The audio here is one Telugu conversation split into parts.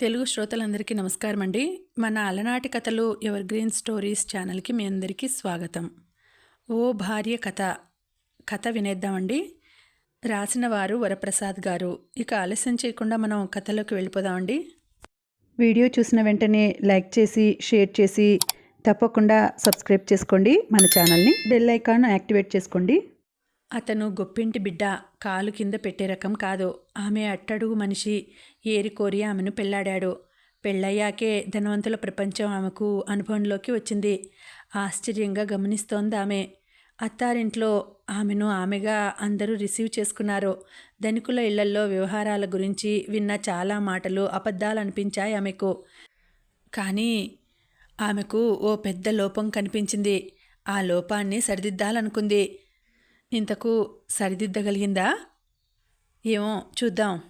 తెలుగు శ్రోతలందరికీ నమస్కారం అండి మన అలనాటి కథలు ఎవర్ గ్రీన్ స్టోరీస్ ఛానల్కి మీ అందరికీ స్వాగతం. ఓ భార్య కథ కథ వినేద్దామండి. రాసిన వారు వరప్రసాద్ గారు. ఇక ఆలస్యం చేయకుండా మనం కథలోకి వెళ్ళిపోదామండి. వీడియో చూసిన వెంటనే లైక్ చేసి షేర్ చేసి తప్పకుండా సబ్స్క్రైబ్ చేసుకోండి. మన ఛానల్ని బెల్ ఐకాన్ యాక్టివేట్ చేసుకోండి. అతను గొప్పింటి బిడ్డ కాలు కింద పెట్టే రకం కాదు. ఆమె అట్టడుగు మనిషి ఏరి కోరి ఆమెను పెళ్ళాడాడు పెళ్ళయ్యాకే ధనవంతుల ప్రపంచం ఆమెకు అనుభవంలోకి వచ్చింది. ఆశ్చర్యంగా గమనిస్తోంది ఆమె. అత్తారింట్లో ఆమెను ఆమెగా అందరూ రిసీవ్ చేసుకున్నారు. ధనికుల ఇళ్ళల్లో వ్యవహారాల గురించి విన్న చాలా మాటలు అబద్ధాలు అనిపించాయి ఆమెకు. కానీ ఆమెకు ఓ పెద్ద లోపం కనిపించింది. ఆ లోపాన్ని సరిదిద్దాలనుకుంది. ఇంతకు సరిదిద్దగలిగిందా? ఏమో చూద్దాం.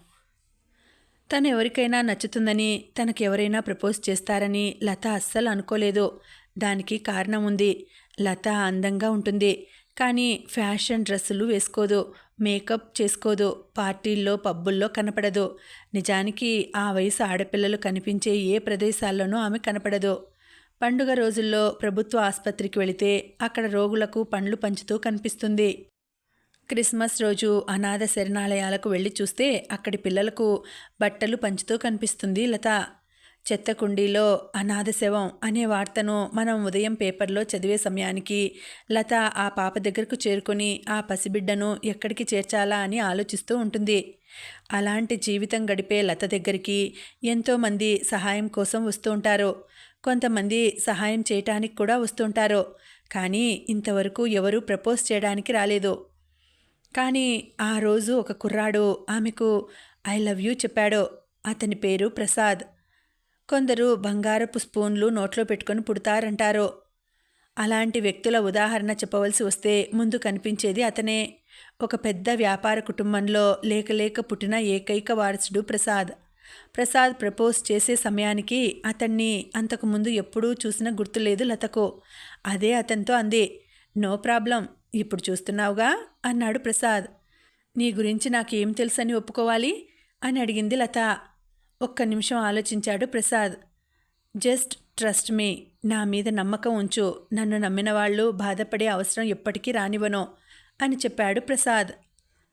తను ఎవరికైనా నచ్చుతుందని తనకెవరైనా ప్రపోజ్ చేస్తారని లత అస్సలు అనుకోలేదు. దానికి కారణం ఉంది. లత అందంగా ఉంటుంది. కానీ ఫ్యాషన్ డ్రెస్సులు వేసుకోదు. మేకప్ చేసుకోదు. పార్టీల్లో పబ్బుల్లో కనపడదు. నిజానికి ఆ వయసు ఆడపిల్లలు కనిపించే ఏ ప్రదేశాల్లోనూ ఆమె కనపడదు. పండుగ రోజుల్లో ప్రభుత్వ ఆసుపత్రికి వెళితే అక్కడ రోగులకు పండ్లు పంచుతూ కనిపిస్తుంది. క్రిస్మస్ రోజు అనాథ శరణాలయాలకు వెళ్ళి చూస్తే అక్కడి పిల్లలకు బట్టలు పంచుతూ కనిపిస్తుంది లత. చెత్త కుండీలో అనాథ శవం అనే వార్తను మనం ఉదయం పేపర్లో చదివే సమయానికి లత ఆ పాప దగ్గరకు చేరుకొని ఆ పసిబిడ్డను ఎక్కడికి చేర్చాలా అని ఆలోచిస్తూ ఉంటుంది. అలాంటి జీవితం గడిపే లత దగ్గరికి ఎంతోమంది సహాయం కోసం వస్తూ ఉంటారు. కొంతమంది సహాయం చేయటానికి కూడా వస్తుంటారు. కానీ ఇంతవరకు ఎవరూ ప్రపోజ్ చేయడానికి రాలేదు. కానీ ఆ రోజు ఒక కుర్రాడు ఆమెకు ఐ లవ్ యూ చెప్పాడు. అతని పేరు ప్రసాద్. కొందరు బంగారపు స్పూన్లు నోట్లో పెట్టుకొని పుడతారంటారు. అలాంటి వ్యక్తుల ఉదాహరణ చెప్పవలసి వస్తే ముందు కనిపించేది అతనే. ఒక పెద్ద వ్యాపార కుటుంబంలో లేక లేక పుట్టిన ఏకైక వారసుడు ప్రసాద్. ప్రసాద్ ప్రపోజ్ చేసే సమయానికి అతన్ని అంతకుముందు ఎప్పుడూ చూసిన గుర్తులేదు లతకు. అదే అతనితో అంది నో ప్రాబ్లం ఇప్పుడు చూస్తున్నావుగా? అన్నాడు ప్రసాద్. నీ గురించి నాకేం తెలుసని ఒప్పుకోవాలి? అని అడిగింది లత. ఒక్క నిమిషం ఆలోచించాడు ప్రసాద్. జస్ట్ ట్రస్ట్ మీ నా మీద నమ్మకం ఉంచు. నన్ను నమ్మిన వాళ్ళు బాధపడే అవసరం ఎప్పటికీ రానివ్వను అని చెప్పాడు ప్రసాద్.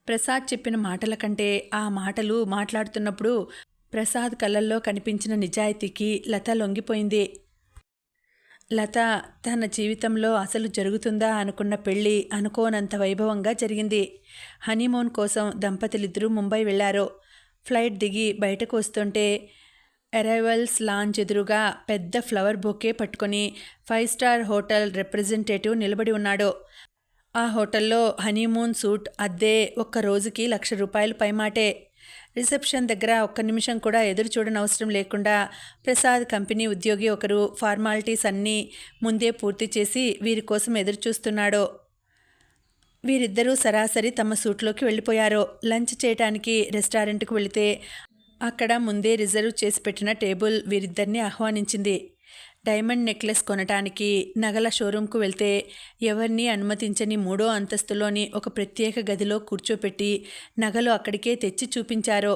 ప్రసాద్ చెప్పిన మాటల కంటే ఆ మాటలు మాట్లాడుతున్నప్పుడు ప్రసాద్ కళ్ళల్లో కనిపించిన నిజాయితీకి లత లొంగిపోయింది. లత తన జీవితంలో అసలు జరుగుతుందా అనుకున్న పెళ్ళి అనుకోనంత వైభవంగా జరిగింది. హనీమూన్ కోసం దంపతులిద్దరూ ముంబై వెళ్ళారు. ఫ్లైట్ దిగి బయటకు వస్తుంటే అరైవల్స్ లాంచ్ ఎదురుగా పెద్ద ఫ్లవర్ బొకే పట్టుకొని ఫైవ్ స్టార్ హోటల్ రిప్రజెంటేటివ్ నిలబడి ఉన్నాడు. ఆ హోటల్లో హనీమూన్ సూట్ అద్దె ఒక్క రోజుకి లక్ష రూపాయలు పైమాటే. రిసెప్షన్ దగ్గర ఒక్క నిమిషం కూడా ఎదురు చూడనవసరం లేకుండా ప్రసాద్ కంపెనీ ఉద్యోగి ఒకరు ఫార్మాలిటీస్ అన్నీ ముందే పూర్తి చేసి వీరి కోసం ఎదురు చూస్తున్నాడో. వీరిద్దరూ సరాసరి తమ సూట్లోకి వెళ్ళిపోయారు. లంచ్ చేయటానికి రెస్టారెంట్కి వెళితే అక్కడ ముందే రిజర్వ్ చేసి పెట్టిన టేబుల్ వీరిద్దరిని ఆహ్వానించింది. డైమండ్ నెక్లెస్ కొనటానికి నగల షోరూంకు వెళ్తే ఎవరిని అనుమతించని మూడో అంతస్తులోని ఒక ప్రత్యేక గదిలో కూర్చోపెట్టి నగలు అక్కడికే తెచ్చి చూపించారో.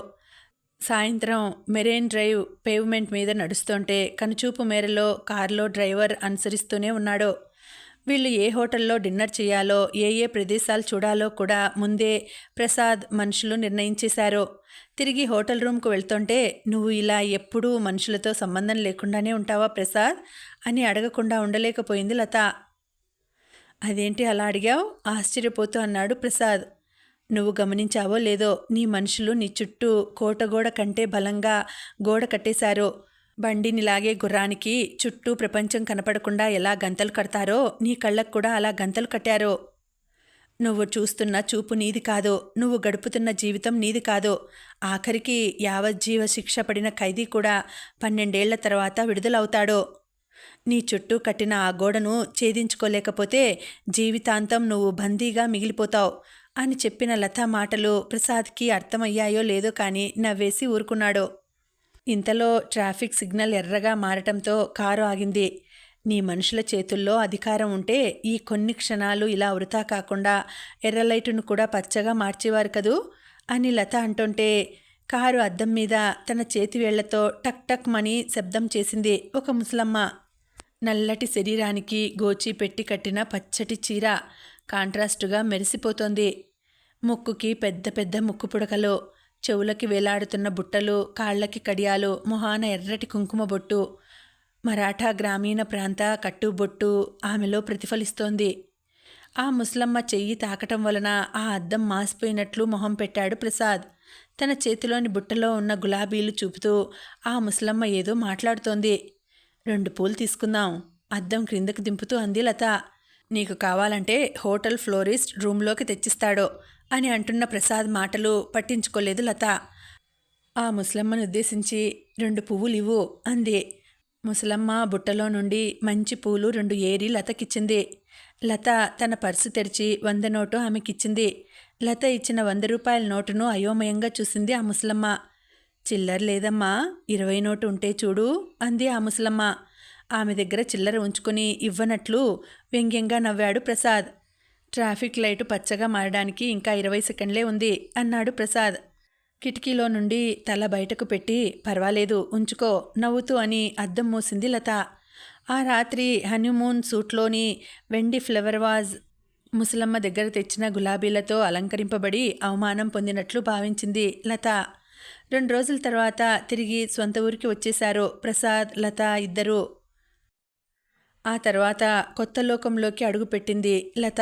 సాయంత్రం మెరైన్ డ్రైవ్ పేవ్మెంట్ మీద నడుస్తుంటే కనుచూపు మేరలో కారులో డ్రైవర్ అనుసరిస్తూనే ఉన్నాడో. వీళ్ళు ఏ హోటల్లో డిన్నర్ చేయాలో ఏ ఏ ప్రదేశాలు చూడాలో కూడా ముందే ప్రసాద్ మనుషులు నిర్ణయించేశారు. తిరిగి హోటల్ రూమ్కు వెళ్తుంటే నువ్వు ఇలా ఎప్పుడూ మనుషులతో సంబంధం లేకుండానే ఉంటావా ప్రసాద్? అని అడగకుండా ఉండలేకపోయింది లత. అదేంటి అలా అడిగావు? ఆశ్చర్యపోతూ అన్నాడు ప్రసాద్. నువ్వు గమనించావో లేదో నీ మనుషులు నీ చుట్టూ కోటగోడ కంటే బలంగా గోడ కట్టేశారు. బండిని లాగే గుర్రానికి చుట్టూ ప్రపంచం కనపడకుండా ఎలా గంతలు కడతారో నీ కళ్ళకు కూడా అలా గంతలు కట్టారో. నువ్వు చూస్తున్న చూపు నీది కాదు. నువ్వు గడుపుతున్న జీవితం నీది కాదు. ఆఖరికి యావజ్జీవ శిక్ష పడిన ఖైదీ కూడా పన్నెండేళ్ళ తర్వాత విడుదలవుతాడో. నీ చుట్టూ కట్టిన ఆ గోడను ఛేదించుకోలేకపోతే జీవితాంతం నువ్వు బందీగా మిగిలిపోతావు అని చెప్పిన లతా మాటలు ప్రసాద్కి అర్థమయ్యాయో లేదో కానీ నవ్వేసి ఊరుకున్నాడు. ఇంతలో ట్రాఫిక్ సిగ్నల్ ఎర్రగా మారటంతో కారు ఆగింది. నీ మనుషుల చేతుల్లో అధికారం ఉంటే ఈ కొన్ని క్షణాలు ఇలా వృథా కాకుండా ఎర్ర లైటును కూడా పచ్చగా మార్చేవారు కదూ? అని లత అంటుంటే కారు అద్దం మీద తన చేతి వేళ్ళతో టక్ టక్ మని శబ్దం చేసింది ఒక ముసలమ్మ. నల్లటి శరీరానికి గోచి పెట్టి కట్టిన పచ్చటి చీర కాంట్రాస్టుగా మెరిసిపోతోంది. ముక్కుకి పెద్ద పెద్ద ముక్కు పుడకలు చెవులకి వేలాడుతున్న బుట్టలు కాళ్ళకి కడియాలు మొహాన ఎర్రటి కుంకుమ బొట్టు మరాఠా గ్రామీణ ప్రాంత కట్టుబొట్టు ఆమెలో ప్రతిఫలిస్తోంది. ఆ ముసలమ్మ చెయ్యి తాకటం వలన ఆ అద్దం మాసిపోయినట్లు మొహం పెట్టాడు ప్రసాద్. తన చేతిలోని బుట్టలో ఉన్న గులాబీలు చూపుతూ ఆ ముసలమ్మ ఏదో మాట్లాడుతోంది. రెండు పూలు తీసుకుందాం అద్దం క్రిందకు దింపుతూ అంది లత. నీకు కావాలంటే హోటల్ ఫ్లోరిస్ట్ రూమ్లోకి తెచ్చిస్తాడో అని అంటున్న ప్రసాద్ మాటలు పట్టించుకోలేదు లత. ఆ ముసలమ్మను ఉద్దేశించి రెండు పువ్వులు ఇవ్వు అంది. ముసలమ్మ బుట్టలో నుండి మంచి పూలు రెండు ఏరి లతకిచ్చింది. లత తన పర్సు తెరిచి వంద నోటు ఆమెకిచ్చింది. లత ఇచ్చిన వంద రూపాయల నోటును అయోమయంగా చూసింది ఆ ముసలమ్మ. చిల్లర లేదమ్మా ఇరవై నోటు ఉంటే చూడు అంది ఆ ముసలమ్మ. ఆమె దగ్గర చిల్లర ఉంచుకుని ఇవ్వనట్లు వ్యంగ్యంగా నవ్వాడు ప్రసాద్. ట్రాఫిక్ లైటు పచ్చగా మారడానికి ఇంకా ఇరవై సెకండ్లే ఉంది అన్నాడు ప్రసాద్. కిటికీలో నుండి తల బయటకు పెట్టి పర్వాలేదు ఉంచుకో నవ్వుతూ అని అద్దం మూసింది లత. ఆ రాత్రి హనీమూన్ సూట్లోని వెండి ఫ్లవర్ వాజ్ ముసలమ్మ దగ్గర తెచ్చిన గులాబీలతో అలంకరింపబడి అవమానం పొందినట్లు భావించింది లత. రెండు రోజుల తర్వాత తిరిగి సొంత ఊరికి వచ్చేశారు ప్రసాద్ లత ఇద్దరు. ఆ తర్వాత కొత్త లోకంలోకి అడుగుపెట్టింది లత.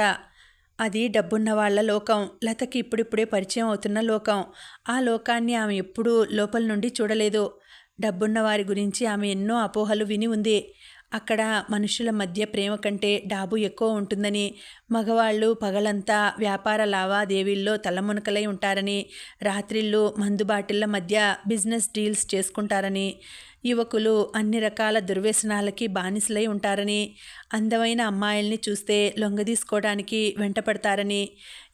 అది డబ్బున్న వాళ్ళ లోకం లతకి ఇప్పుడిప్పుడే పరిచయం అవుతున్న లోకం. ఆ లోకాన్ని ఆమె ఎప్పుడూ లోపల నుండి చూడలేదు. డబ్బున్న వారి గురించి ఆమె ఎన్నో అపోహలు విని ఉంది. అక్కడ మనుషుల మధ్య ప్రేమ కంటే డాబు ఎక్కువ ఉంటుందని మగవాళ్ళు పగలంతా వ్యాపార లావాదేవీల్లో తలమునకలై ఉంటారని రాత్రిళ్ళు మందు బాటిళ్ళ మధ్య బిజినెస్ డీల్స్ చేసుకుంటారని యువకులు అన్ని రకాల దుర్వ్యసనాలకి బానిసలై ఉంటారని అందమైన అమ్మాయిల్ని చూస్తే లొంగదీసుకోవడానికి వెంటపడతారని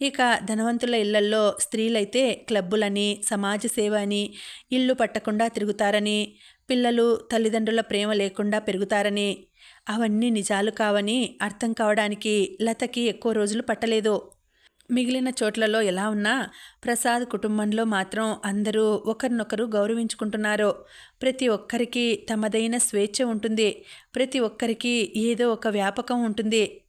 ఇక ధనవంతుల ఇళ్ళల్లో స్త్రీలైతే క్లబ్బులని సమాజ సేవ అని ఇల్లు పట్టకుండా తిరుగుతారని పిల్లలు తల్లిదండ్రుల ప్రేమ లేకుండా పెరుగుతారని. అవన్నీ నిజాలు కావని అర్థం కావడానికి లతకి ఎక్కువ రోజులు పట్టలేదు. మిగిలిన చోట్లలో ఎలా ఉన్నా ప్రసాద్ కుటుంబంలో మాత్రం అందరూ ఒకరినొకరు గౌరవించుకుంటున్నారు. ప్రతి ఒక్కరికి తమదైన స్వేచ్ఛ ఉంటుంది. ప్రతి ఒక్కరికి ఏదో ఒక వ్యాపకం ఉంటుంది.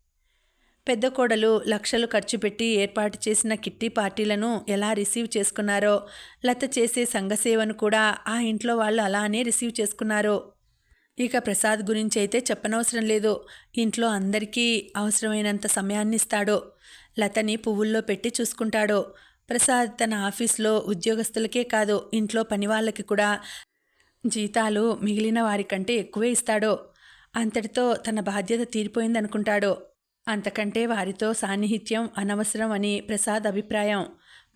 పెద్ద కోడలు లక్షలు ఖర్చు పెట్టి ఏర్పాటు చేసిన కిట్టి పార్టీలను ఎలా రిసీవ్ చేసుకున్నారో లత చేసే సంఘసేవను కూడా ఆ ఇంట్లో వాళ్ళు అలానే రిసీవ్ చేసుకున్నారు. ఇక ప్రసాద్ గురించి అయితే చెప్పనవసరం లేదు. ఇంట్లో అందరికీ అవసరమైనంత సమయాన్ని ఇస్తాడు. లతని పువ్వుల్లో పెట్టి చూసుకుంటాడు. ప్రసాద్ తన ఆఫీస్లో ఉద్యోగస్తులకే కాదు ఇంట్లో పని వాళ్ళకి కూడా జీతాలు మిగిలిన వారికంటే ఎక్కువే ఇస్తాడు. అంతటితో తన బాధ్యత తీరిపోయిందనుకుంటాడు. అంతకంటే వారితో సాన్నిహిత్యం అనవసరం అని ప్రసాద్ అభిప్రాయం.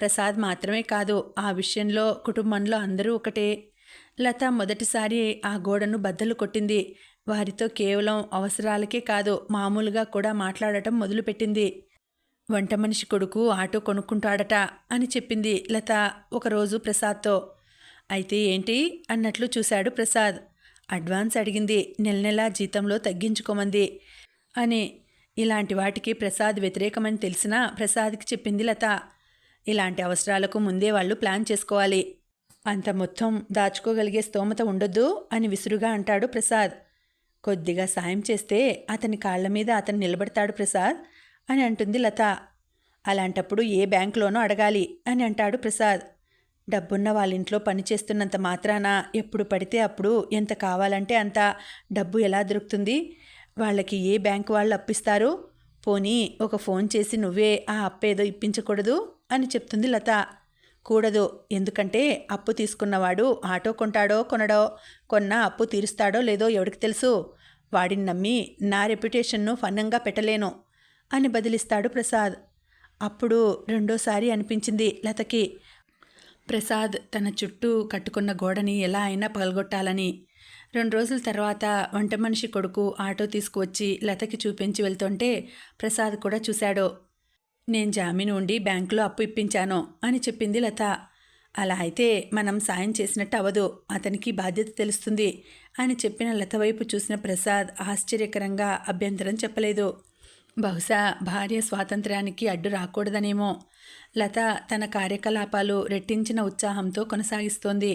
ప్రసాద్ మాత్రమే కాదు ఆ విషయంలో కుటుంబంలో అందరూ ఒకటే. లత మొదటిసారి ఆ గోడను బద్దలు కొట్టింది. వారితో కేవలం అవసరాలకే కాదు మామూలుగా కూడా మాట్లాడటం మొదలుపెట్టింది. వంట మనిషి కొడుకు ఆటో కొనుక్కుంటాడట అని చెప్పింది లత ఒకరోజు ప్రసాద్తో. అయితే ఏంటి? అన్నట్లు చూశాడు ప్రసాద్. అడ్వాన్స్ అడిగింది నెల నెలా జీతంలో తగ్గించుకోమంది అని. ఇలాంటి వాటికి ప్రసాద్ వ్యతిరేకమని తెలిసినా ప్రసాద్కి చెప్పింది లత. ఇలాంటి అవసరాలకు ముందే వాళ్ళు ప్లాన్ చేసుకోవాలి. అంత మొత్తం దాచుకోగలిగే స్తోమత ఉండొద్దు అని విసురుగా అంటాడు ప్రసాద్. కొద్దిగా సాయం చేస్తే అతని కాళ్ళ మీద అతను నిలబడతాడు ప్రసాద్ అని అంటుంది లత. అలాంటప్పుడు ఏ బ్యాంకులోనో అడగాలి అని అంటాడు ప్రసాద్. డబ్బున్న వాళ్ళ ఇంట్లో పనిచేస్తున్నంత మాత్రాన ఎప్పుడు పడితే అప్పుడు ఎంత కావాలంటే అంత డబ్బు ఎలా దొరుకుతుంది? వాళ్ళకి ఏ బ్యాంకు వాళ్ళు అప్పిస్తారు పోనీ ఒక ఫోన్ చేసి నువ్వే ఆ అప్పేదో ఇప్పించకూడదు అని చెప్తుంది లత. కూడదు ఎందుకంటే అప్పు తీసుకున్నవాడు ఆటో కొంటాడో కొనడో కొన్న అప్పు తీరుస్తాడో లేదో ఎవడికి తెలుసు. వాడిని నమ్మి నా రెప్యుటేషన్ను ఫన్నంగా పెట్టలేను అని బదిలిస్తాడు ప్రసాద్. అప్పుడు రెండోసారి అనిపించింది లతకి ప్రసాద్ తన చుట్టూ కట్టుకున్న గోడని ఎలా అయినా పగలగొట్టాలని. రెండు రోజుల తర్వాత వంట మనిషి కొడుకు ఆటో తీసుకువచ్చి లతకి చూపించి వెళ్తుంటే ప్రసాద్ కూడా చూశాడు. నేను జామీను ఉండి బ్యాంకులో అప్పు ఇప్పించాను అని చెప్పింది లత. అలా అయితే మనం సాయం చేసినట్టు అవదు అతనికి బాధ్యత తెలుస్తుంది అని చెప్పిన లత వైపు చూసిన ప్రసాద్ ఆశ్చర్యకరంగా అభ్యంతరం చెప్పలేదు. బహుశా భార్య స్వాతంత్ర్యానికి అడ్డు రాకూడదనేమో. లత తన కార్యకలాపాలు రెట్టించిన ఉత్సాహంతో కొనసాగిస్తోంది.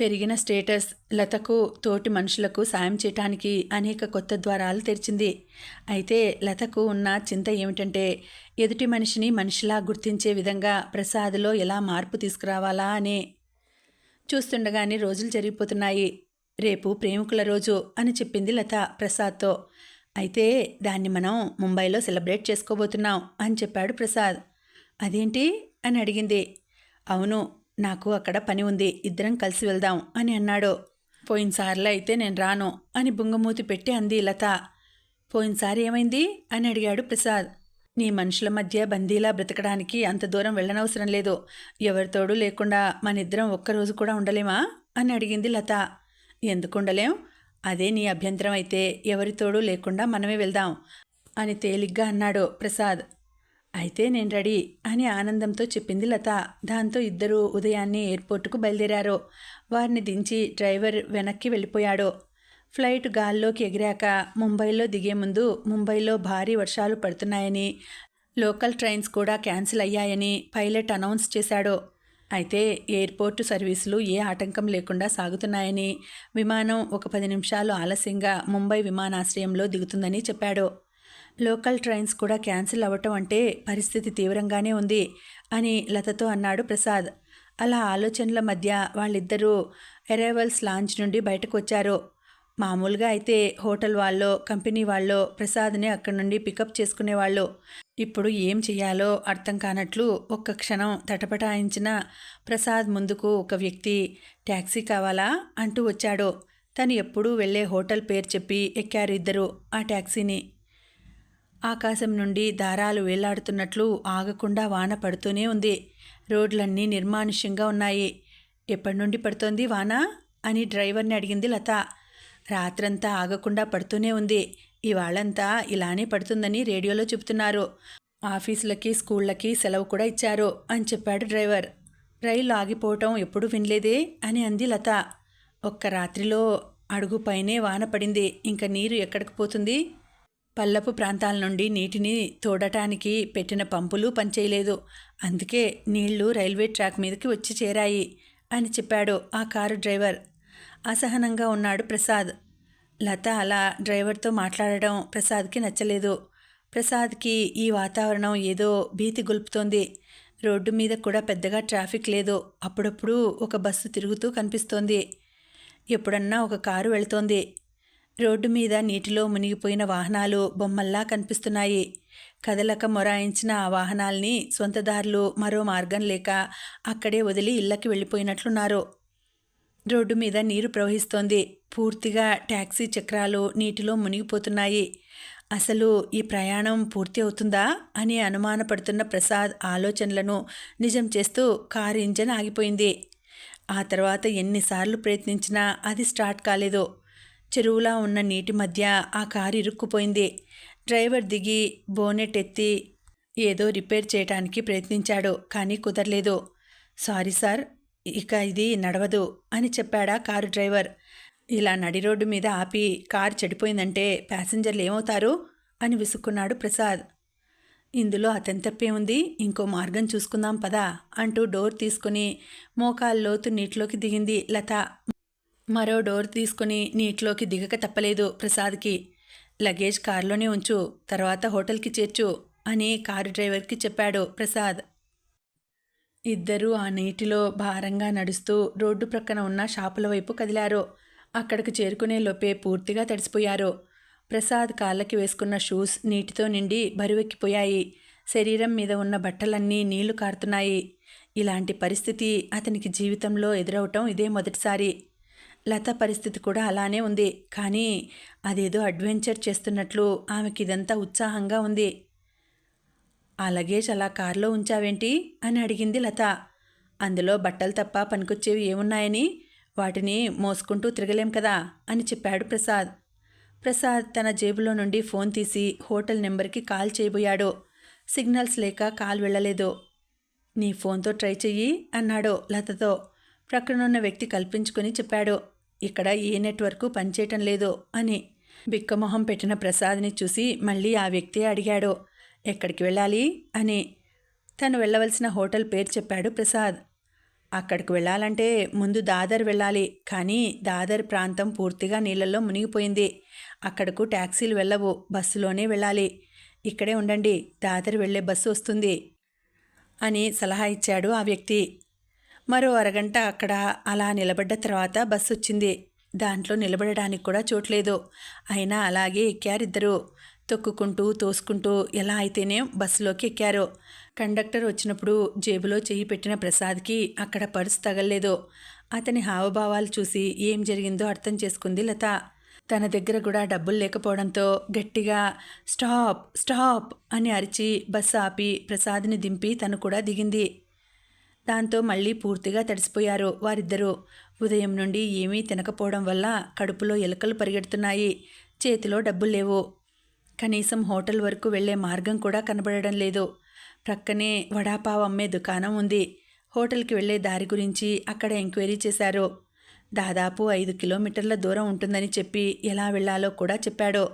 పెరిగిన స్టేటస్ లతకు తోటి మనుషులకు సాయం చేయటానికి అనేక కొత్త ద్వారాలు తెరిచింది. అయితే లతకు ఉన్న చింత ఏమిటంటే ఎదుటి మనిషిని మనిషిలా గుర్తించే విధంగా ప్రసాద్లో ఎలా మార్పు తీసుకురావాలా అనే. చూస్తుండగానే రోజులు జరిగిపోతున్నాయి. రేపు ప్రేమికుల రోజు అని చెప్పింది లత ప్రసాద్తో. అయితే దాన్ని మనం ముంబైలో సెలబ్రేట్ చేసుకోబోతున్నాం అని చెప్పాడు ప్రసాద్. అదేంటి? అని అడిగింది. అవును నాకు అక్కడ పని ఉంది ఇద్దరం కలిసి వెళ్దాం అని అన్నాడు. పోయినసార్లు అయితే నేను రాను అని బుంగమూతి పెట్టి అంది లత. పోయినసారి ఏమైంది? అని అడిగాడు ప్రసాద్. నీ మనుషుల మధ్య బందీలా బ్రతకడానికి అంత దూరం వెళ్ళనవసరం లేదు. ఎవరితోడు లేకుండా మనిద్దరం ఒక్కరోజు కూడా ఉండలేమా? అని అడిగింది లత. ఎందుకు ఉండలేం అదే నీ అభ్యంతరం అయితే. ఎవరితోడు లేకుండా మనమే వెళ్దాం అని తేలిగ్గా అన్నాడు ప్రసాద్. అయితే నేను రెడీ అని ఆనందంతో చెప్పింది లత. దాంతో ఇద్దరూ ఉదయాన్నే ఎయిర్పోర్టుకు బయలుదేరారు. వారిని దించి డ్రైవర్ వెనక్కి వెళ్ళిపోయాడు. ఫ్లైట్ గాల్లోకి ఎగిరాక ముంబైలో దిగే ముందు ముంబైలో భారీ వర్షాలు పడుతున్నాయని లోకల్ ట్రైన్స్ కూడా క్యాన్సిల్ అయ్యాయని పైలట్ అనౌన్స్ చేశాడు. అయితే ఎయిర్పోర్టు సర్వీసులు ఏ ఆటంకం లేకుండా సాగుతున్నాయని విమానం ఒక పది నిమిషాలు ఆలస్యంగా ముంబై విమానాశ్రయంలో దిగుతుందని చెప్పాడు. లోకల్ ట్రైన్స్ కూడా క్యాన్సిల్ అవ్వటం అంటే పరిస్థితి తీవ్రంగానే ఉంది అని లతతో అన్నాడు ప్రసాద్. అలా ఆలోచనల మధ్య వాళ్ళిద్దరూ ఎరైవల్స్ లాంచ్ నుండి బయటకు వచ్చారు మామూలుగా అయితే హోటల్ వాళ్ళు కంపెనీ వాళ్ళు ప్రసాద్ని అక్కడి నుండి పికప్ చేసుకునేవాళ్ళు. ఇప్పుడు ఏం చేయాలో అర్థం కానట్లు ఒక్క క్షణం తటపటాయించిన ప్రసాద్ ముందుకు ఒక వ్యక్తి ట్యాక్సీ కావాలా? అంటూ వచ్చాడు. తను ఎప్పుడూ వెళ్ళే హోటల్ పేరు చెప్పి ఎక్కారు ఇద్దరు ఆ ట్యాక్సీని ఆకాశం నుండి దారాలు వేలాడుతున్నట్లు ఆగకుండా వాన పడుతూనే ఉంది. రోడ్లన్నీ నిర్మానుష్యంగా ఉన్నాయి. ఎప్పటి నుండి పడుతోంది వాన? అని డ్రైవర్ని అడిగింది లత. రాత్రంతా ఆగకుండా పడుతూనే ఉంది. ఇవాళంతా ఇలానే పడుతుందని రేడియోలో చెబుతున్నారు. ఆఫీసులకి స్కూళ్ళకి సెలవు కూడా ఇచ్చారు అని చెప్పాడు డ్రైవర్. రైలు ఆగిపోవటం ఎప్పుడు వినలేదే అని అంది లత. ఒక్క రాత్రిలో అడుగు పైనే వాన పడింది. ఇంకా నీరు ఎక్కడికి పోతుంది? పల్లపు ప్రాంతాల నుండి నీటిని తోడటానికి పెట్టిన పంపులు పనిచేయలేదు. అందుకే నీళ్ళు రైల్వే ట్రాక్ మీదకి వచ్చి చేరాయి అని చెప్పాడు ఆ కారు డ్రైవర్. అసహనంగా ఉన్నాడు ప్రసాద్. లత అలా డ్రైవర్తో మాట్లాడడం ప్రసాద్కి నచ్చలేదు. ప్రసాద్కి ఈ వాతావరణం ఏదో భీతి గొలుపుతోంది. రోడ్డు మీద కూడా పెద్దగా ట్రాఫిక్ లేదు. అప్పుడప్పుడు ఒక బస్సు తిరుగుతూ కనిపిస్తోంది. ఎప్పుడన్నా ఒక కారు వెళుతోంది. రోడ్డు మీద నీటిలో మునిగిపోయిన వాహనాలు బొమ్మల్లా కనిపిస్తున్నాయి. కదలక మొరాయించిన ఆ వాహనాల్ని సొంతదారులు మరో మార్గం లేక అక్కడే వదిలి ఇళ్ళకి వెళ్ళిపోయినట్లున్నారు. రోడ్డు మీద నీరు ప్రవహిస్తోంది. పూర్తిగా ట్యాక్సీ చక్రాలు నీటిలో మునిగిపోతున్నాయి. అసలు ఈ ప్రయాణం పూర్తి అవుతుందా అని అనుమానపడుతున్న ప్రసాద్ ఆలోచనలను నిజం చేస్తూ కారు ఇంజన్ ఆగిపోయింది. ఆ తర్వాత ఎన్నిసార్లు ప్రయత్నించినా అది స్టార్ట్ కాలేదు. చెరువులా ఉన్న నీటి మధ్య ఆ కారు ఇరుక్కుపోయింది. డ్రైవర్ దిగి బోనెట్ ఎత్తి ఏదో రిపేర్ చేయడానికి ప్రయత్నించాడు కానీ కుదరలేదు. సారీ సార్ ఇక ఇది నడవదు అని చెప్పాడా కారు డ్రైవర్. ఇలా నడి రోడ్డు మీద ఆపి కారు చెడిపోయిందంటే ప్యాసింజర్లు ఏమవుతారు? అని విసుక్కున్నాడు ప్రసాద్. ఇందులో అతని తప్పే ఉంది ఇంకో మార్గం చూసుకుందాం పదా అంటూ డోర్ తీసుకుని మోకాల్లోతు నీటిలోకి దిగింది లత. మరో డోర్ తీసుకుని నీటిలోకి దిగక తప్పలేదు ప్రసాద్కి. లగేజ్ కారులోనే ఉంచు తర్వాత హోటల్కి చేర్చు అని కారు డ్రైవర్కి చెప్పాడు ప్రసాద్. ఇద్దరూ ఆ నీటిలో భారంగా నడుస్తూ రోడ్డు ప్రక్కన ఉన్న షాపుల వైపు కదిలారు. అక్కడికి చేరుకునే లోపే పూర్తిగా తడిసిపోయారు. ప్రసాద్ కాళ్ళకి వేసుకున్న షూస్ నీటితో నిండి బరువెక్కిపోయాయి. శరీరం మీద ఉన్న బట్టలన్నీ నీళ్ళు కారుతున్నాయి. ఇలాంటి పరిస్థితి అతనికి జీవితంలో ఎదురవటం ఇదే మొదటిసారి. లత పరిస్థితి కూడా అలానే ఉంది. కానీ అదేదో అడ్వెంచర్ చేస్తున్నట్లు ఆమెకి ఇదంతా ఉత్సాహంగా ఉంది. ఆ లగేజ్ అలా కారులో ఉంచావేంటి? అని అడిగింది లత. అందులో బట్టలు తప్ప పనికొచ్చేవి ఏమున్నాయని? వాటిని మోసుకుంటూ తిరగలేం కదా? అని చెప్పాడు ప్రసాద్. ప్రసాద్ తన జేబులో నుండి ఫోన్ తీసి హోటల్ నెంబర్కి కాల్ చేయబోయాడు. సిగ్నల్స్ లేక కాల్ వెళ్ళలేదు. నీ ఫోన్తో ట్రై చెయ్యి అన్నాడు లతతో. ప్రక్కనున్న వ్యక్తి కల్పించుకొని చెప్పాడు. ఇక్కడ ఏ నెట్వర్క్ పనిచేయటం లేదు అని బిక్కమొహం పెట్టిన ప్రసాద్ని చూసి మళ్ళీ ఆ వ్యక్తి అడిగాడు ఎక్కడికి వెళ్ళాలి? అని. తను వెళ్ళవలసిన హోటల్ పేరు చెప్పాడు ప్రసాద్. అక్కడికి వెళ్ళాలంటే ముందు దాదర్ వెళ్ళాలి కానీ దాదర్ ప్రాంతం పూర్తిగా నీళ్ళల్లో మునిగిపోయింది. అక్కడకు ట్యాక్సీలు వెళ్ళవు బస్సులోనే వెళ్ళాలి. ఇక్కడే ఉండండి దాదర్ వెళ్ళే బస్సు వస్తుంది అని సలహా ఇచ్చాడు ఆ వ్యక్తి. మరో అరగంట అక్కడ అలా నిలబడ్డ తర్వాత బస్సు వచ్చింది దాంట్లో నిలబడడానికి కూడా చోట్లేదు. అయినా అలాగే ఎక్కారిద్దరు. తొక్కుకుంటూ తోసుకుంటూ ఎలా అయితేనే బస్సులోకి ఎక్కారు. కండక్టర్ వచ్చినప్పుడు జేబులో చేయి పెట్టిన ప్రసాద్కి అక్కడ పర్సు తగలలేదు. అతని హావభావాలు చూసి ఏం జరిగిందో అర్థం చేసుకుంది లత. తన దగ్గర కూడా డబ్బులు లేకపోవడంతో గట్టిగా స్టాప్ స్టాప్ అని అరిచి బస్సు ఆపి ప్రసాద్ని దింపి తను కూడా దిగింది. దాంతో మళ్ళీ పూర్తిగా తడిసిపోయారు వారిద్దరూ. ఉదయం నుండి ఏమీ తినకపోవడం వల్ల కడుపులో ఎలుకలు పరిగెడుతున్నాయి. చేతిలో డబ్బులు లేవు. కనీసం హోటల్ వరకు వెళ్ళే మార్గం కూడా కనబడడం లేదు. ప్రక్కనే వడాపావ్ అమ్మే దుకాణం ఉంది. హోటల్కి వెళ్ళే దారి గురించి అక్కడ ఎంక్వైరీ చేశారు. దాదాపు ఐదు కిలోమీటర్ల దూరం ఉంటుందని చెప్పి ఎలా వెళ్ళాలో కూడా చెప్పాడు.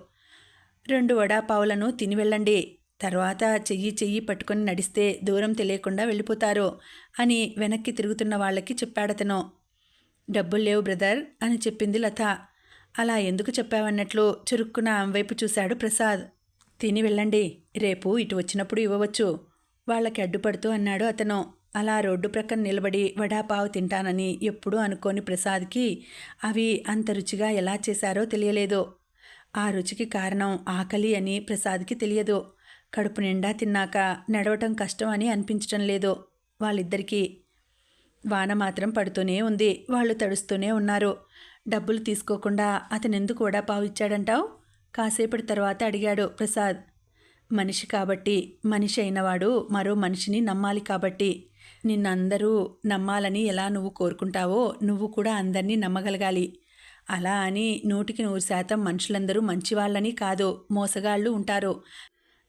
రెండు వడాపావులను తిని వెళ్ళండి. తర్వాత చెయ్యి చెయ్యి పట్టుకొని నడిస్తే దూరం తెలియకుండా వెళ్ళిపోతారు అని వెనక్కి తిరుగుతున్న వాళ్ళకి చెప్పాడతను. డబ్బులు లేవు బ్రదర్ అని చెప్పింది లత. అలా ఎందుకు చెప్పావన్నట్లు చురుక్కున ఆమె వైపు చూశాడు ప్రసాద్. తిని వెళ్ళండి రేపు ఇటు వచ్చినప్పుడు ఇవ్వవచ్చు. వాళ్ళకి అడ్డుపడుతూ అన్నాడు అతను. అలా రోడ్డు ప్రక్కన నిలబడి వడాపావు తింటానని ఎప్పుడూ అనుకోని ప్రసాద్కి అవి అంత రుచిగా ఎలా చేశారో తెలియలేదు. ఆ రుచికి కారణం ఆకలి అని ప్రసాద్కి తెలియదు. కడుపు నిండా తిన్నాక నడవటం కష్టం అని అనిపించటం లేదు వాళ్ళిద్దరికీ. వాన మాత్రం పడుతూనే ఉంది. వాళ్ళు తడుస్తూనే ఉన్నారు. డబ్బులు తీసుకోకుండా అతను ఎందుకు వడాపావు ఇచ్చాడంటావు కాసేపటి తర్వాత అడిగాడు ప్రసాద్. మనిషి కాబట్టి మనిషి అయినవాడు మరో మనిషిని నమ్మాలి కాబట్టి. నిన్నందరూ నమ్మాలని ఎలా నువ్వు కోరుకుంటావో నువ్వు కూడా అందరినీ నమ్మగలగాలి. అలా అని నూటికి నూరు శాతం మనుషులందరూ మంచివాళ్ళని కాదు మోసగాళ్ళు ఉంటారు.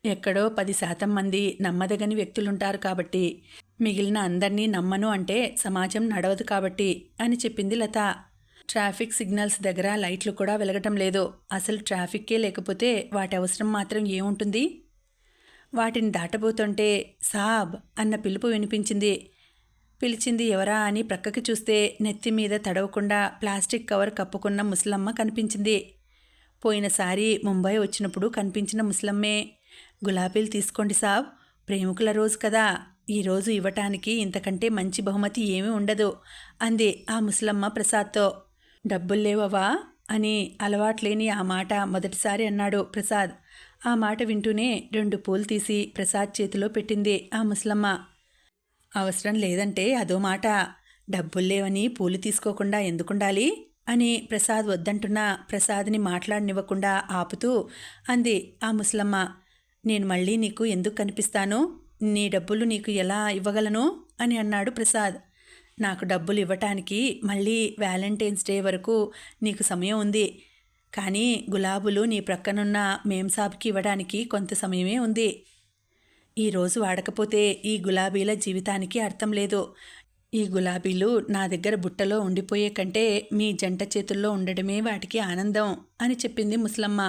ఎక్కడో పది శాతం మంది నమ్మదగని వ్యక్తులుంటారు కాబట్టి మిగిలిన అందరినీ నమ్మను అంటే సమాజం నడవదు కాబట్టి అని చెప్పింది లత. ట్రాఫిక్ సిగ్నల్స్ దగ్గర లైట్లు కూడా వెలగటం లేదు. అసలు ట్రాఫిక్కే లేకపోతే వాటి అవసరం మాత్రం ఏముంటుంది? వాటిని దాటబోతుంటే సాబ్ అన్న పిలుపు వినిపించింది. పిలిచింది ఎవరా అని ప్రక్కకి చూస్తే నెత్తి మీద తడవకుండా ప్లాస్టిక్ కవర్ కప్పుకున్న ముసలమ్మ కనిపించింది. పోయినసారి ముంబై వచ్చినప్పుడు కనిపించిన ముసలమ్మే గులాబీలు తీసుకోండి సాబ్. ప్రేమికుల రోజు కదా. ఈరోజు ఇవ్వటానికి ఇంతకంటే మంచి బహుమతి ఏమీ ఉండదు. అంది ఆ ముసలమ్మ ప్రసాద్తో. డబ్బులు లేవవా? అని అలవాట్లేని ఆ మాట మొదటిసారి అన్నాడు ప్రసాద్. ఆ మాట వింటూనే రెండు పూలు తీసి ప్రసాద్ చేతిలో పెట్టింది ఆ ముసలమ్మ. అవసరం లేదంటే అదో మాట. డబ్బులు లేవని పూలు తీసుకోకుండా ఎందుకుండాలి? అని ప్రసాద్ వద్దంటున్నా ప్రసాద్ని మాట్లాడనివ్వకుండా ఆపుతూ అంది ఆ ముసలమ్మ. నేను మళ్ళీ నీకు ఎందుకు కనిపిస్తాను నీ డబ్బులు నీకు ఎలా ఇవ్వగలను అని అన్నాడు ప్రసాద్. నాకు డబ్బులు ఇవ్వటానికి మళ్ళీ వ్యాలంటైన్స్ డే వరకు నీకు సమయం ఉంది. కానీ గులాబులు నీ ప్రక్కనున్న మేంసాబ్కి ఇవ్వడానికి కొంత సమయమే ఉంది. ఈరోజు వాడకపోతే ఈ గులాబీల జీవితానికి అర్థం లేదు. ఈ గులాబీలు నా దగ్గర బుట్టలో ఉండిపోయే కంటే మీ జంట చేతుల్లో ఉండడమే వాటికి ఆనందం అని చెప్పింది ముసలమ్మ.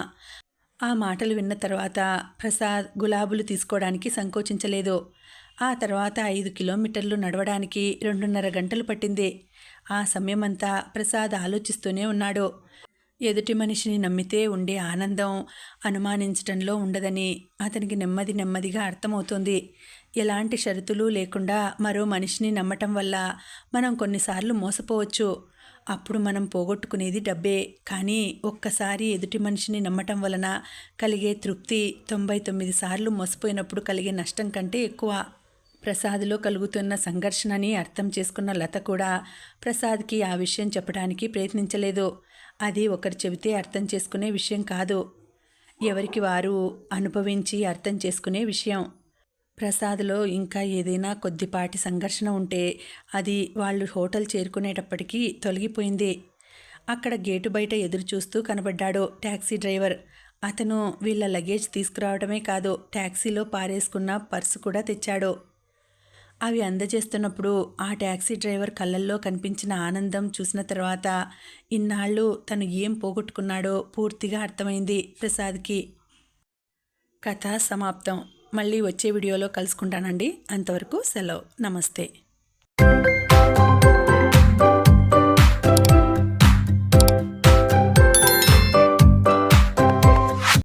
ఆ మాటలు విన్న తర్వాత ప్రసాద్ గులాబులు తీసుకోవడానికి సంకోచించలేదు. ఆ తర్వాత ఐదు కిలోమీటర్లు నడవడానికి రెండున్నర గంటలు పట్టింది. ఆ సమయమంతా ప్రసాద్ ఆలోచిస్తూనే ఉన్నాడు. ఎదుటి మనిషిని నమ్మితే ఉండే ఆనందం అనుమానించటంలో ఉండదని అతనికి నెమ్మది నెమ్మదిగా అర్థమవుతుంది. ఎలాంటి షరతులు లేకుండా మరో మనిషిని నమ్మటం వల్ల మనం కొన్నిసార్లు మోసపోవచ్చు. అప్పుడు మనం పోగొట్టుకునేది డబ్బే. కానీ ఒక్కసారి ఎదుటి మనిషిని నమ్మటం వలన కలిగే తృప్తి తొంభై తొమ్మిది సార్లు మోసపోయినప్పుడు కలిగే నష్టం కంటే ఎక్కువ. ప్రసాద్లో కలుగుతున్న సంఘర్షణని అర్థం చేసుకున్న లత కూడా ప్రసాద్కి ఆ విషయం చెప్పడానికి ప్రయత్నించలేదు. అది ఒకరు చెబితే అర్థం చేసుకునే విషయం కాదు. ఎవరికి వారు అనుభవించి అర్థం చేసుకునే విషయం. ప్రసాద్లో ఇంకా ఏదైనా కొద్దిపాటి సంఘర్షణ ఉంటే అది వాళ్ళు హోటల్ చేరుకునేటప్పటికీ తొలగిపోయింది. అక్కడ గేటు బయట ఎదురు చూస్తూ కనబడ్డాడు ట్యాక్సీ డ్రైవర్. అతను వీళ్ళ లగేజ్ తీసుకురావడమే కాదు ట్యాక్సీలో పారేసుకున్న పర్సు కూడా తెచ్చాడు. అవి అందజేస్తున్నప్పుడు ఆ ట్యాక్సీ డ్రైవర్ కళ్ళల్లో కనిపించిన ఆనందం చూసిన తర్వాత ఇన్నాళ్ళు తను ఏం పోగొట్టుకున్నాడో పూర్తిగా అర్థమైంది ప్రసాద్కి. కథ సమాప్తం. మళ్ళీ వచ్చే వీడియోలో కలుసుకుంటానండి. అంతవరకు సెలవు. నమస్తే.